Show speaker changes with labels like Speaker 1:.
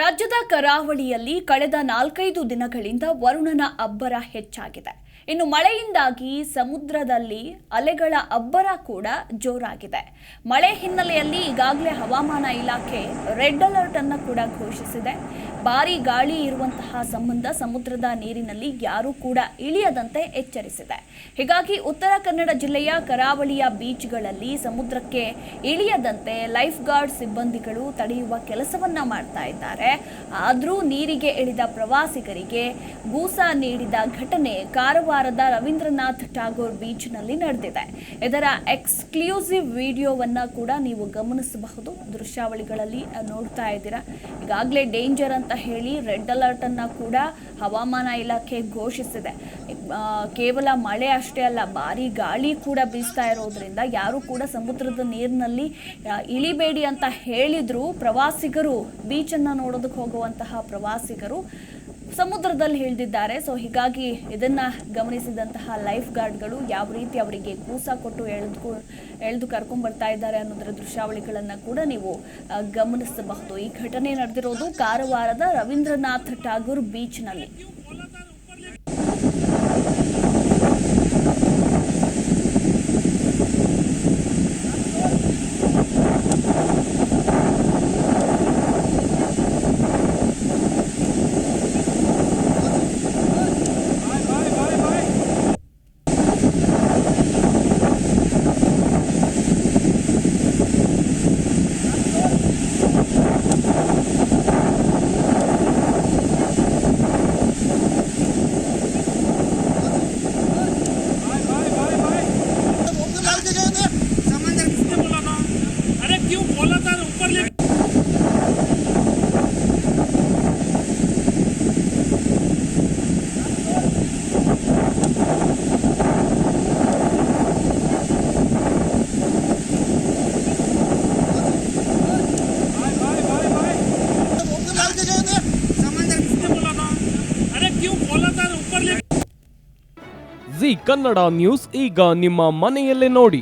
Speaker 1: ರಾಜ್ಯದ ಕರಾವಳಿಯಲ್ಲಿ ಕಳೆದ ನಾಲ್ಕೈದು ದಿನಗಳಿಂದ ವರುಣನ ಅಬ್ಬರ ಹೆಚ್ಚಾಗಿದೆ. ಇನ್ನು ಮಳೆಯಿಂದಾಗಿ ಸಮುದ್ರದಲ್ಲಿ ಅಲೆಗಳ ಅಬ್ಬರ ಕೂಡ ಜೋರಾಗಿದೆ. ಮಳೆ ಹಿನ್ನೆಲೆಯಲ್ಲಿ ಈಗಾಗಲೇ ಹವಾಮಾನ ಇಲಾಖೆ ರೆಡ್ ಅಲರ್ಟ್ ಅನ್ನು ಕೂಡ ಘೋಷಿಸಿದೆ. ಭಾರಿ ಗಾಳಿ ಇರುವಂತಹ ಸಂಬಂಧ ಸಮುದ್ರದ ನೀರಿನಲ್ಲಿ ಯಾರೂ ಕೂಡ ಇಳಿಯದಂತೆ ಎಚ್ಚರಿಸಿದೆ. ಹೀಗಾಗಿ ಉತ್ತರ ಕನ್ನಡ ಜಿಲ್ಲೆಯ ಕರಾವಳಿಯ ಬೀಚ್ಗಳಲ್ಲಿ ಸಮುದ್ರಕ್ಕೆ ಇಳಿಯದಂತೆ ಲೈಫ್ ಗಾರ್ಡ್ ಸಿಬ್ಬಂದಿಗಳು ತಡೆಯುವ ಕೆಲಸವನ್ನ ಮಾಡ್ತಾ ಇದ್ದಾರೆ. ಆದರೂ ನೀರಿಗೆ ಇಳಿದ ಪ್ರವಾಸಿಗರಿಗೆ ಗೂಸ ನೀಡಿದ ಘಟನೆ ಕಾರವಾರದ ರವೀಂದ್ರನಾಥ್ ಟಾಗೋರ್ ಬೀಚ್ನಲ್ಲಿ ನಡೆದಿದೆ. ಇದರ ಎಕ್ಸ್ಕ್ಲೂಸಿವ್ ವಿಡಿಯೋವನ್ನು ಕೂಡ ನೀವು ಗಮನಿಸಬಹುದು. ದೃಶ್ಯಾವಳಿಗಳಲ್ಲಿ ನೋಡ್ತಾ ಇದ್ದೀರಾ. ಈಗಾಗಲೇ ಡೇಂಜರ್ ಅಂತ ಹೇಳಿ ರೆಡ್ ಅಲರ್ಟ್ ಅನ್ನ ಕೂಡ ಹವಾಮಾನ ಇಲಾಖೆ ಘೋಷಿಸಿದೆ. ಕೇವಲ ಮಳೆ ಅಷ್ಟೇ ಅಲ್ಲ, ಭಾರಿ ಗಾಳಿ ಕೂಡ ಬೀಸ್ತಾ ಇರೋದ್ರಿಂದ ಯಾರು ಕೂಡ ಸಮುದ್ರದ ನೀರಿನಲ್ಲಿ ಇಳಿಬೇಡಿ ಅಂತ ಹೇಳಿದ್ರು ಪ್ರವಾಸಿಗರು, ಬೀಚನ್ನು ನೋಡೋದಕ್ಕೆ ಹೋಗುವಂತಹ ಪ್ರವಾಸಿಗರು ಸಮುದ್ರದಲ್ಲಿ ಇಳಿದಿದ್ದಾರೆ. ಸೊ ಹೀಗಾಗಿ ಇದನ್ನ ಗಮನಿಸಿದಂತಹ ಲೈಫ್ ಗಾರ್ಡ್ಗಳು ಯಾವ ರೀತಿ ಅವರಿಗೆ ಕೂಸ ಕೊಟ್ಟು ಎಳೆದು ಎಳೆದು ಕರ್ಕೊಂಡ್ ಬರ್ತಾ ಇದ್ದಾರೆ ಅನ್ನೋದರ ದೃಶ್ಯಾವಳಿಗಳನ್ನು ಕೂಡ ನೀವು ಗಮನಿಸಬಹುದು. ಈ ಘಟನೆ ನಡೆದಿರೋದು ಕಾರವಾರದ ರವೀಂದ್ರನಾಥ್ ಟಾಗೂರ್ ಬೀಚ್ನಲ್ಲಿ
Speaker 2: क्यों बोला था ऊपर ले
Speaker 3: ಜಿ ಕನ್ನಡ ನ್ಯೂಸ್ ಈಗ ನಿಮ್ಮ ಮನೆಯಲ್ಲೇ ನೋಡಿ